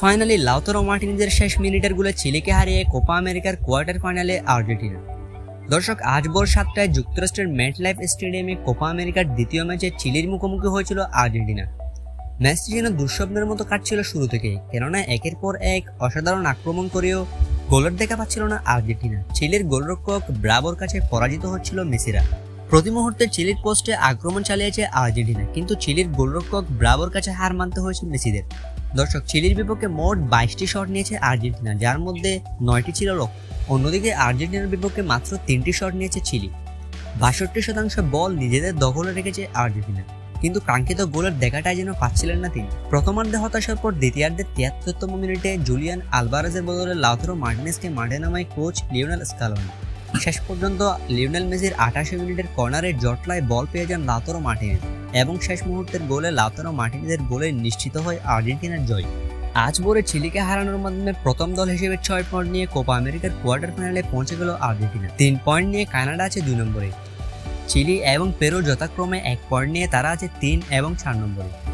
Finally Lautaro মার্টিনিজের শেষ মিনিটেরগুলো চিলিকে হারিয়ে Copa আমেরিকার কোয়ার্টার ফাইনালে আর্জেন্টিনা। দর্শক, আজ ভোর সাতটায় যুক্তরাষ্ট্রের ম্যাট লাইফ স্টেডিয়ামে কোপা আমেরিকার দ্বিতীয় ম্যাচে চিলির মুখোমুখি হয়েছিল আর্জেন্টিনা। ম্যাচটি যেন দুঃস্বপ্নের মতো কাটছিল শুরু থেকে কেননা একের পর এক অসাধারণ আক্রমণ করেও গোলের দেখা পাচ্ছিল না আর্জেন্টিনা। চিলির গোলরক্ষক ব্রাবোর কাছে পরাজিত হচ্ছিল মেসিরা। প্রতি মুহূর্তে চিলির পোস্টে আক্রমণ চালিয়েছে আর্জেন্টিনা, কিন্তু চিলির গোলরক্ষক ব্রাবোর কাছে হার মানতে হয়েছে মেসিদের। দর্শক, চিলির বিপক্ষে মোট বাইশটি শট নিয়েছে আর্জেন্টিনা, যার মধ্যে নয়টি ছিল লক্ষ্য। অন্যদিকে আর্জেন্টিনার বিপক্ষে মাত্র তিনটি শট নিয়েছে চিলি। বাষট্টি শতাংশ বল নিজেদের দখলে রেখেছে আর্জেন্টিনা, কিন্তু কাঙ্ক্ষিত গোলের দেখাটাই যেন পাচ্ছিলেন না তিনি। প্রথমার্ধে হতাশার পর দ্বিতীয়ার্ধের তিয়াত্তরতম মিনিটে জুলিয়ান আলভারেজের বদলে লাউথারো মার্টিনেসকে মাঠে নামায় কোচ লিওনেল স্কালোনি। শেষ পর্যন্ত লিওনেল মেসির আঠাশি মিনিটের কর্নারে জটলায় বল পেয়ে যান লাতরো মার্টিনেজ এবং শেষ মুহূর্তের গোলে লাউতারো মার্টিনেজের গোলে নিশ্চিত হয় আর্জেন্টিনার জয়। আজ ভোরে চিলিকে হারানোর মাধ্যমে প্রথম দল হিসেবে ছয় পয়েন্ট নিয়ে কোপা আমেরিকার কোয়ার্টার ফাইনালে পৌঁছে গেল আর্জেন্টিনা। তিন পয়েন্ট নিয়ে কানাডা আছে দুই নম্বরে। চিলি এবং পেরু যথাক্রমে এক পয়েন্ট নিয়ে তারা আছে তিন এবং চার নম্বরে।